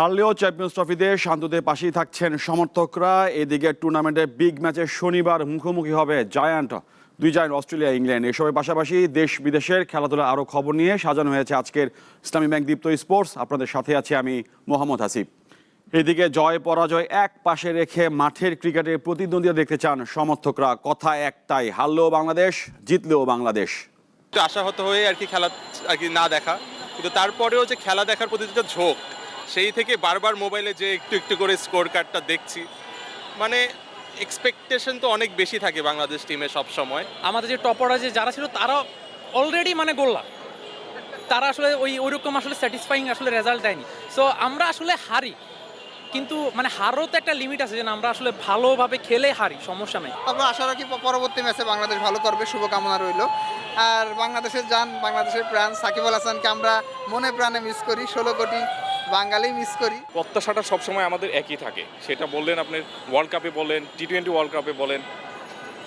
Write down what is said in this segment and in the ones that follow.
হারলেও champions ট্রফিতে শান্তদের পাশেই থাকছেন সমর্থকরা। এদিকে টুর্নামেন্টের বিগ ম্যাচে শনিবার মুখোমুখি হবে জায়ান্ট, দুই জায়ান্ট অস্ট্রেলিয়া, ইংল্যান্ড। এসবের পাশাপাশি দেশ বিদেশের খেলাধুলা আরও খবর নিয়ে সাজানো হয়েছে আজকের ইসলামী ব্যাংক দীপ্ত স্পোর্টস। আপনাদের সাথে আছি আমি মোহাম্মদ হাসিব এদিকে জয় পরাজয় এক পাশে রেখে মাঠের ক্রিকেটের প্রতিদ্বন্দ্বিতা দেখতে চান সমর্থকরা। কথা একটাই, হারলেও বাংলাদেশ, জিতলেও বাংলাদেশ। আশাহত হয়ে আর কি খেলা, আর কি না দেখা। কিন্তু তারপরেও যে খেলা দেখার প্রতি যেটা ঝোঁক সেই থেকে বারবার মোবাইলে যে একটু একটু করে স্কোর কার্ডটা দেখছি। মানে এক্সপেকটেশন তো অনেক বেশি থাকে বাংলাদেশ টিমে সব সময় আমাদের যে টপাররা যে যারা ছিল তারা অলরেডি মানে গোল্লা। তারা আসলে ওই ওইরকম আসলে স্যাটিসফাইং আসলে রেজাল্ট দেয়নি। সো আমরা আসলে হারি। কিন্তু মানে হারও তো একটা লিমিট আছে যে আমরা আসলে ভালোভাবে খেলে হারি সমস্যা নেই। আমরা আশা রাখি পরবর্তী ম্যাচে বাংলাদেশ ভালো করবে শুভকামনা রইল। আর বাংলাদেশের যান বাংলাদেশের প্রাণ সাকিব আল হাসানকে আমরা মনে প্রাণে মিস করি। ষোলো কোটি বাঙালি মিস করি। প্রত্যাশাটা সবসময় আমাদের একই থাকে। সেটা বললেন আপনি ওয়ার্ল্ড কাপে বলেন টি টোয়েন্টি ওয়ার্ল্ড কাপে বলেন।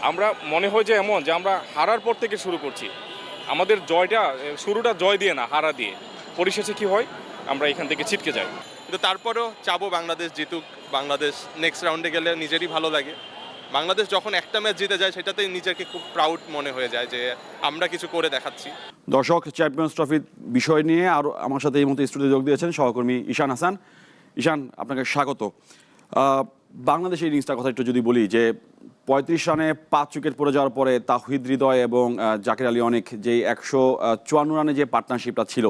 আমরা মনে হয় যে এমন যে আমরা হারার পর থেকে শুরু করছি। আমাদের জয়টা শুরুটা জয় দিয়ে না হারা দিয়ে। পরিশেষে কি হয়? আমরা এখান থেকে ছিটকে যাই। কিন্তু তারপরেও চাবো বাংলাদেশ জিতুক। বাংলাদেশ নেক্সট রাউন্ডে গেলে নিজেরই ভালো লাগে। বাংলাদেশ যখন একটা ম্যাচ জিতে যায়, সেটাতেই নিজেকে খুব প্রাউড মনে হয়ে যায় যে আমরা কিছু করে দেখাচ্ছি। দর্শক চ্যাম্পিয়ন্স ট্রফির বিষয় নিয়ে আর আমার সাথে এই মুহূর্তে স্টুডিও যোগ দিয়েছেন সহকর্মী ঈশান হাসান। ঈশান, আপনাকে স্বাগত। বাংলাদেশের ইনিংসটার কথা একটু যদি বলি যে, পঁয়ত্রিশ রানে পাঁচ উইকেট পড়ে যাওয়ার পরে তাহিদ হৃদয় এবং জাকির আলী অনেক যে একশো চুয়ান্ন রানে যে পার্টনারশিপটা ছিল,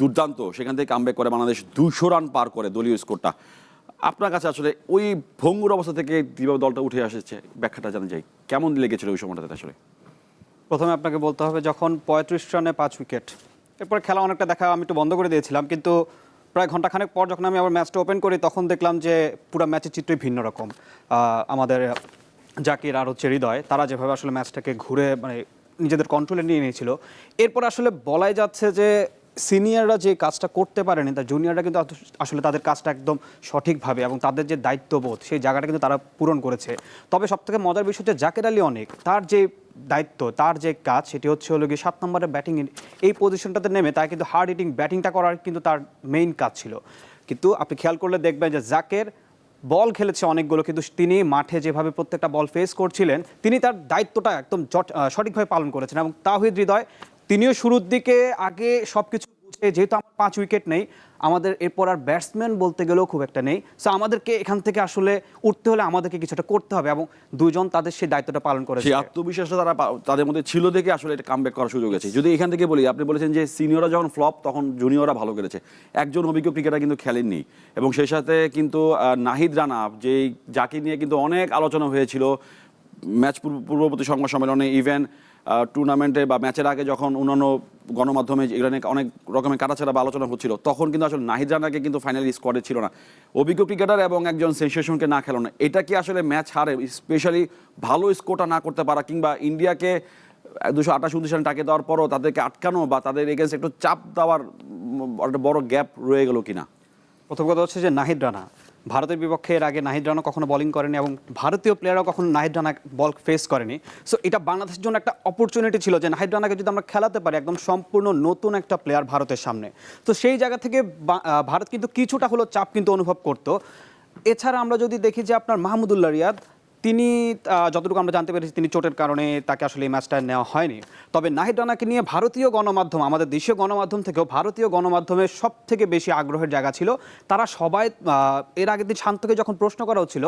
দুর্দান্ত। সেখান থেকে কামব্যাক করে বাংলাদেশ দুশো রান পার করে দলীয় স্কোরটা আপনার কাছে আসলে ওই ভঙ্গুর অবস্থা থেকে কীভাবে দলটা উঠে এসেছে, ব্যাখ্যাটা জানা যায় কেমন লেগেছিল ওই সময়টাতে আসলে? প্রথমে আপনাকে বলতে হবে, যখন পঁয়ত্রিশ রানে পাঁচ উইকেট, এরপরে খেলা অনেকটা দেখা আমি একটু বন্ধ করে দিয়েছিলাম, কিন্তু প্রায় ঘন্টাখানেক পর যখন আমি আবার ম্যাচটা ওপেন করি, তখন দেখলাম যে পুরো ম্যাচের চিত্রই ভিন্ন রকম। আমাদের জাকির আর হচ্ছে হৃদয়, তারা যেভাবে আসলে ম্যাচটাকে ঘুরে মানে নিজেদের কন্ট্রোলে নিয়ে নিয়েছিল। এরপর আসলে বলাই যাচ্ছে যে সিনিয়ররা যে কাজটা করতে পারেনি তার জুনিয়ররা কিন্তু আসলে তাদের কাজটা একদম সঠিকভাবে এবং তাদের যে দায়িত্ববোধ, সেই জায়গাটা কিন্তু তারা পূরণ করেছে। তবে সবথেকে মজার বিষয় হচ্ছে জাকের আলী অনেক। তার যে দায়িত্ব, তার যে কাজ, সেটি হচ্ছে হলো গিয়ে সাত নম্বরের ব্যাটিং এই পজিশনটাতে নেমে তার কিন্তু হার্ড হিটিং ব্যাটিংটা করার কিন্তু তার মেইন কাজ ছিল। কিন্তু আপনি খেয়াল করলে দেখবেন যে জাকের বল খেলেছে অনেকগুলো, কিন্তু তিনি মাঠে যেভাবে প্রত্যেকটা বল ফেস করছিলেন, তিনি তার দায়িত্বটা একদম সঠিকভাবে পালন করেছেন এবং তাহিদ হৃদয় তিনিও শুরুর দিকে আগে সব কিছু বুঝে, যেহেতু আমার পাঁচ উইকেট নেই, আমাদের এরপর আর ব্যাটসম্যান বলতে গেলেও খুব একটা নেই। সো আমাদেরকে এখান থেকে আসলে উঠতে হলে আমাদেরকে কিছুটা করতে হবে এবং দুজন তাদের সেই দায়িত্বটা পালন করেছে। সেই আত্মবিশ্বাসটা তারা তাদের মধ্যে ছিল দেখে আসলে এটা কামব্যাক করার সুযোগ আছে। যদি এখান থেকে বলি, আপনি বলেছেন যে সিনিয়ররা যখন ফ্লপ তখন জুনিয়ররা ভালো করেছে একজন অভিজ্ঞ ক্রিকেটার কিন্তু খেলেননি। এবং সেই সাথে কিন্তু নাহিদ রানা, যেই, যাকে নিয়ে কিন্তু অনেক আলোচনা হয়েছিল ম্যাচ পূর্ব- পূর্ববর্তী সংবাদ সম্মেলনে ইভেন টুর্নামেন্টে বা ম্যাচের আগে যখন অন্যান্য গণমাধ্যমে নিয়ে অনেক রকমের কাটাছাড়া বা আলোচনা হচ্ছিল, তখন কিন্তু আসলে নাহিদ রানাকে কিন্তু ফাইনালি স্কোয়াডে ছিল না। অভিজ্ঞ ক্রিকেটার এবং একজন সেন্সেশনকে না খেলো না এটা কি আসলে ম্যাচ হারে স্পেশালি ভালো স্কোরটা না করতে পারা কিংবা ইন্ডিয়াকে দুশো আঠাশ উনত্রিশ রান টাকে দেওয়ার পরও তাদেরকে আটকানো বা তাদের এগেন্স্ট একটু চাপ দেওয়ার একটা বড় গ্যাপ রয়ে গেল কিনা? প্রথম কথা হচ্ছে যে নাহিদ রানা ভারতের বিপক্ষে এর আগে নাহিদ রানা কখনো বলিং করেনি এবং ভারতীয় প্লেয়াররাও কখনো নাহিদ রানা বল ফেস করেনি। সো এটা বাংলাদেশের জন্য একটা অপরচুনিটি ছিল যে নাহিদ রানাকে যদি আমরা খেলাতে পারি, একদম সম্পূর্ণ নতুন একটা প্লেয়ার ভারতের সামনে। তো সেই জায়গা থেকে ভারত কিন্তু কিছুটা হলো চাপ কিন্তু অনুভব করতো। এছাড়া আমরা যদি দেখি যে আপনার মাহমুদুল্লাহ রিয়াদ তিনি যতটুকু আমরা জানতে পেরেছি তিনি চোটের কারণে তাকে আসলে এই ম্যাচটা নেওয়া হয়নি। তবে নাহিদ রানাকে নিয়ে ভারতীয় গণমাধ্যম আমাদের দেশীয় গণমাধ্যম থেকেও ভারতীয় গণমাধ্যমের সব থেকে বেশি আগ্রহের জায়গা ছিল। তারা সবাই এর আগের দিন শান্তকে যখন প্রশ্ন করা হচ্ছিল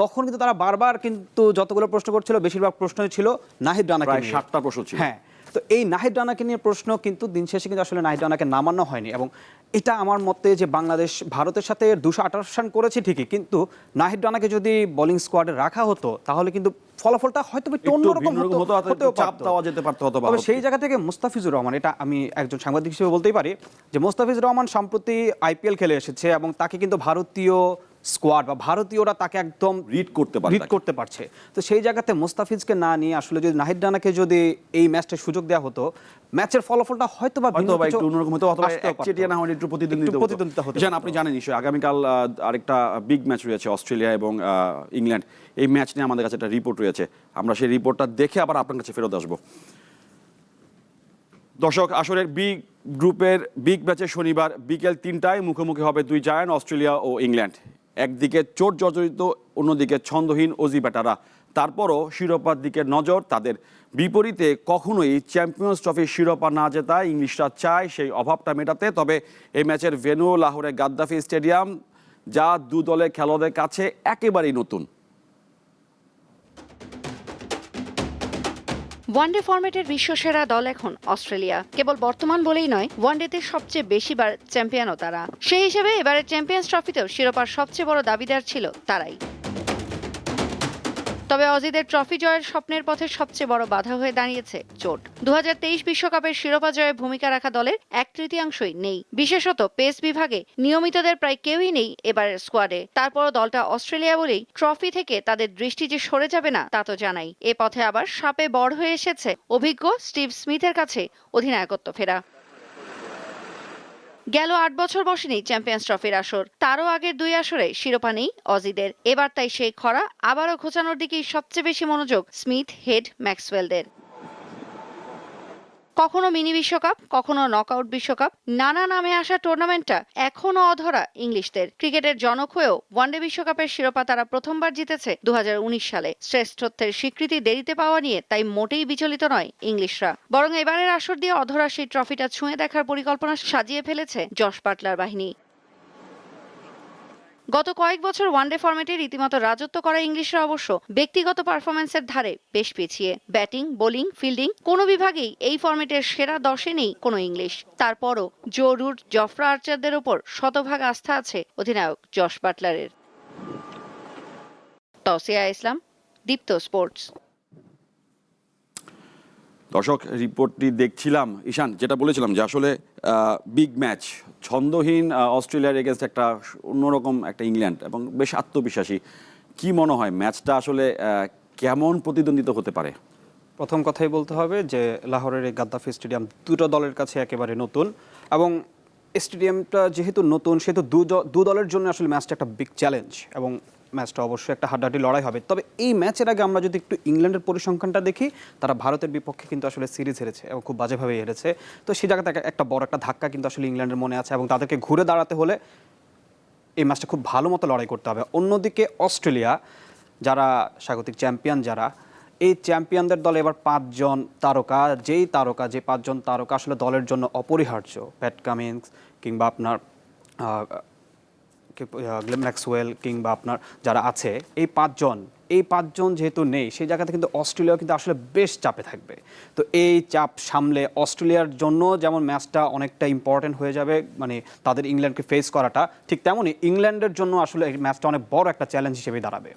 তখন কিন্তু তারা বারবার কিন্তু যতগুলো প্রশ্ন করছিল বেশিরভাগ প্রশ্নই ছিল নাহিদ রানাকে সাতটা প্রশ্ন ছিল। হ্যাঁ তো এই নাহিদ রানাকে নিয়ে প্রশ্ন কিন্তু দিন শেষে কিন্তু আসলে নাহিদ রানাকে নামানো হয়নি এবং এটা আমার মতে যে বাংলাদেশ ভারতের সাথে দুশো আঠাশ রান করেছে ঠিকই কিন্তু নাহিদ রানাকে যদি বোলিং স্কোয়াডে রাখা হতো তাহলে কিন্তু ফলাফলটা হয়তো একটু অন্যরকম হতো, হতো হতেও চাপ। দেওয়া যেতে পারতো হয়তো বা তবে হতো। সেই জায়গা থেকে মুস্তাফিজুর রহমান এটা আমি একজন সাংবাদিক হিসেবে বলতেই পারি যে মুস্তাফিজুর রহমান সম্প্রতি আইপিএল খেলে এসেছে এবং তাকে কিন্তু ভারতীয় স্কোয়াড বা ভারতীয়রা তাকে একদম রিড করতে পারে রিড করতে পারছে। তো সেই জায়গাতে মুস্তাফিজকে না নিয়ে আসলে যদি নাহিদ রানাকে যদি এই ম্যাচটা সুযোগ দেওয়া হতো ম্যাচের ফলাফলটা হয়তো বা ভিন্ন হয়তো বা একটু অন্যরকম হতো অথবা একচেটিয়া না হলে একটু প্রতিদ্বন্দ্বিতা প্রতিদ্বন্দ্বিতা হতে জান আপনি জানেন নিশ্চয়ই আগামীকাল আরেকটা বিগ ম্যাচ রয়েছে অস্ট্রেলিয়া এবং ইংল্যান্ড। এই ম্যাচ নিয়ে আমাদের কাছে একটা রিপোর্ট রয়েছে। আমরা সেই রিপোর্টটা দেখে আবার আপনার কাছে ফেরত আসব। দর্শক আসলে বিগ গ্রুপের বিগ ম্যাচে শনিবার বিকেল তিনটায় মুখোমুখি হবে দুই জায়ান্ট অস্ট্রেলিয়া ও ইংল্যান্ড। একদিকে চোট জর্জরিত, অন্যদিকে ছন্দহীন অজি ব্যাটারা তারপরও শিরোপার দিকে নজর তাদের। বিপরীতে কখনোই চ্যাম্পিয়ন্স ট্রফির শিরোপা না জেতায় ইংলিশরা চায় সেই অভাবটা মেটাতে। তবে এই ম্যাচের ভেনু লাহোরে গাদ্দাফি স্টেডিয়াম, যা দু দলের খেলোয়াদের কাছে একেবারেই নতুন। ওয়ানডে ফরম্যাটের বিশ্বসেরা দল এখন অস্ট্রেলিয়া। কেবল বর্তমান বলেই নয়, ওয়ানডেতে সবচেয়ে বেশিবার চ্যাম্পিয়নও তারা। সেই হিসেবে এবারের চ্যাম্পিয়ন্স ট্রফিতেও শিরোপার সবচেয়ে বড় দাবিদার ছিল তারাই। তবে অজিদের ট্রফি জয়ের স্বপ্নের পথে সবচেয়ে বড় বাধা হয়ে দাঁড়িয়েছে চোট। দু বিশ্বকাপের শিরোপা জয়ে ভূমিকা রাখা দলের এক তৃতীয়াংশই নেই। বিশেষত পেস বিভাগে নিয়মিতদের প্রায় কেউই নেই এবারের স্কোয়াডে। তারপরও দলটা অস্ট্রেলিয়া বলেই ট্রফি থেকে তাদের দৃষ্টি যে সরে যাবে না, তা তো জানাই। এ পথে আবার সাপে বড় হয়ে এসেছে অভিজ্ঞ স্টিভ স্মিথের কাছে অধিনায়কত্ব ফেরা। গেল আট বছর বসেনি চ্যাম্পিয়ন্স ট্রফির আসর। তারও আগের দুই আসরে শিরোপা নেই অজিদের। এবার তাই সেই খরা আবারও ঘোচানোর দিকেই সবচেয়ে বেশি মনোযোগ স্মিথ হেড ম্যাক্সওয়েলদের। কখনো মিনি বিশ্বকাপ, কখনো নকআউট বিশ্বকাপ, নানা নামে আসা টুর্নামেন্টটা এখনও অধরা ইংলিশদের। ক্রিকেটের জনক হয়েও ওয়ানডে বিশ্বকাপের শিরোপা তারা প্রথমবার জিতেছে দু হাজার উনিশ সালে। শ্রেষ্ঠত্বের স্বীকৃতি দেরিতে পাওয়া নিয়ে তাই মোটেই বিচলিত নয় ইংলিশরা। বরং এবারের আসর দিয়ে অধরা সেই ট্রফিটা ছুঁয়ে দেখার পরিকল্পনা সাজিয়ে ফেলেছে জশ পাটলার বাহিনী। গত কয়েক বছর ওয়ানডে ফরম্যাটে রীতিমতো রাজত্ব করা ইংলিশরা অবশ্য ব্যক্তিগত পারফরমেন্সের ধারে বেশ পিছিয়ে। ব্যাটিং, বোলিং, ফিল্ডিং কোনো বিভাগেই এই ফরম্যাটের সেরা দশে নেই কোনো ইংলিশ। তারপরও জো রুট, জফরা আর্চারদের ওপর শতভাগ আস্থা আছে অধিনায়ক জশ বাটলারের। তসিয়া ইসলাম, দীপ্ত স্পোর্টস। দর্শক, রিপোর্টটি দেখছিলাম। ঈশান, যেটা বলেছিলাম যে আসলে বিগ ম্যাচ ছন্দহীন অস্ট্রেলিয়ার এগেনস্ট একটা অন্যরকম একটা ইংল্যান্ড এবং বেশ আত্মবিশ্বাসী। কি মনে হয় ম্যাচটা আসলে কেমন প্রতিদ্বন্দ্বিতা হতে পারে? প্রথম কথাই বলতে হবে যে লাহোরের এই গাদ্দাফি স্টেডিয়াম দুটো দলের কাছে একেবারে নতুন এবং স্টেডিয়ামটা যেহেতু নতুন, সেহেতু দু দলের জন্য আসলে ম্যাচটা একটা বিগ চ্যালেঞ্জ এবং ম্যাচটা অবশ্যই একটা হাড্ডাহাড্ডি লড়াই হবে। তবে এই ম্যাচের আগে আমরা যদি একটু ইংল্যান্ডের পরিসংখ্যানটা দেখি, তারা ভারতের বিপক্ষে কিন্তু আসলে সিরিজ হেরেছে এবং খুব বাজেভাবে হেরেছে। তো সেই জায়গাতে একটা- বড় একটা ধাক্কা কিন্তু আসলে ইংল্যান্ডের মনে আছে এবং তাদেরকে ঘুরে দাঁড়াতে হলে এই ম্যাচটা খুব ভালো মতো লড়াই করতে হবে। অন্যদিকে অস্ট্রেলিয়া, যারা স্বাগতিক চ্যাম্পিয়ন যারা, এই চ্যাম্পিয়নদের দলে এবার পাঁচজন তারকা, যেই তারকা, যে পাঁচজন তারকা আসলে দলের জন্য অপরিহার্য। প্যাট কামিন্স কিংবা আপনার গ্লেন ম্যাক্সওয়েল কিংবা আপনার যারা আছে, এই পাঁচজন এই পাঁচজন যেহেতু নেই, সেই জায়গাতে কিন্তু অস্ট্রেলিয়া কিন্তু আসলে বেশ চাপে থাকবে। তো এই চাপ সামলে অস্ট্রেলিয়ার জন্য যেমন ম্যাচটা অনেকটা ইম্পর্টেন্ট হয়ে যাবে মানে তাদের ইংল্যান্ডকে ফেস করাটা, ঠিক তেমনই ইংল্যান্ডের জন্য আসলে এই ম্যাচটা অনেক বড় একটা চ্যালেঞ্জ হিসেবে দাঁড়াবে।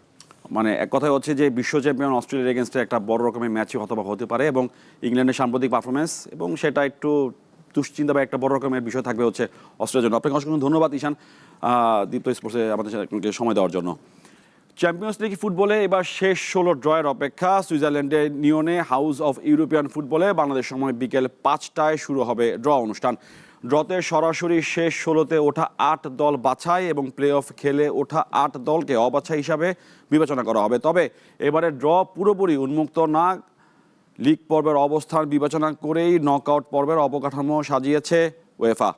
মানে এক কথায় হচ্ছে যে বিশ্ব চ্যাম্পিয়ন অস্ট্রেলিয়ার এগেনস্টে একটা বড় রকমের ম্যাচই অথবা হতে পারে এবং ইংল্যান্ডের সাম্প্রতিক পারফরমেন্স এবং সেটা একটু দুশ্চিন্তা বা একটা বড় রকমের বিষয় থাকবে হচ্ছে অস্ট্রেলিয়ার জন্য। আপনাকে অসংখ্য ধন্যবাদ, ঈশান। দীপ্ত স্পোর্টসে আমাদের সাথে সময় দেওয়ার জন্য। চ্যাম্পিয়ন্স লিগ ফুটবলে এবার শেষ ষোলো ড্রয়ের অপেক্ষা। সুইজারল্যান্ডের নিয়নে হাউস অফ ইউরোপিয়ান ফুটবলে বাংলাদেশ সময় বিকেল পাঁচটায় শুরু হবে ড্র অনুষ্ঠান। ড্রতে সরাসরি শেষ ষোলোতে ওঠা আট দল বাছাই এবং প্লে অফ খেলে ওঠা আট দলকে অবাছাই হিসাবে বিবেচনা করা হবে। তবে এবারে ড্র পুরোপুরি উন্মুক্ত না লিগ পর্বের অবস্থান বিবেচনা করেই নকআউট পর্বের অবকাঠামো সাজিয়েছে ওয়েফা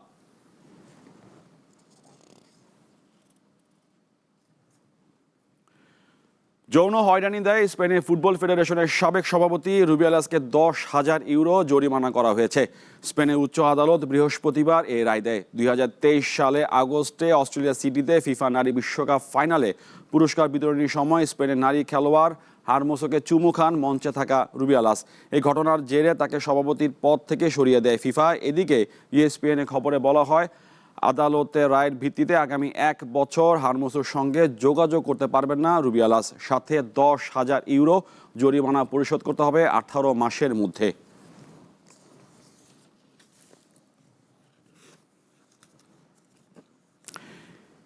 যৌন হয়রানি দেয় স্পেনের ফুটবল ফেডারেশনের সাবেক সভাপতি রুবিয়ালাসকে দশ হাজার ইউরো জরিমানা করা হয়েছে। স্পেনের উচ্চ আদালত বৃহস্পতিবার এ রায় দেয়। দুই হাজার তেইশ সালে আগস্টে অস্ট্রেলিয়া সিটিতে ফিফা নারী বিশ্বকাপ ফাইনালে পুরস্কার বিতরণীর সময় স্পেনের নারী খেলোয়াড় হারমোসোকে চুমু খান মঞ্চে থাকা রুবি আলাস। এই ঘটনার জেরে তাকে সভাপতির পদ থেকে সরিয়ে দেয় ফিফা। এদিকে ইএসপিএনে খবরে বলা হয়, আদালতে রায়ের ভিত্তিতে আগামী এক বছর হারমোসোর সঙ্গে যোগাযোগ করতে পারবেন না রুবিয়ালাস সাথে দশ হাজার ইউরো জরিমানা পরিশোধ করতে হবে আঠারো মাসের মধ্যে।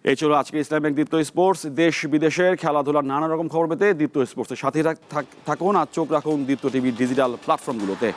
এই ছিল আজকে ইসলামিক দীপ্ত স্পোর্টস। দেশ বিদেশের খেলাধুলার নানা রকম খবর পেতে দীপ্ত স্পোর্টসের সাথে থাক- থাক- থাকুন আর চোখ রাখুন দীপ্ত টিভি ডিজিটাল প্ল্যাটফর্মগুলোতে।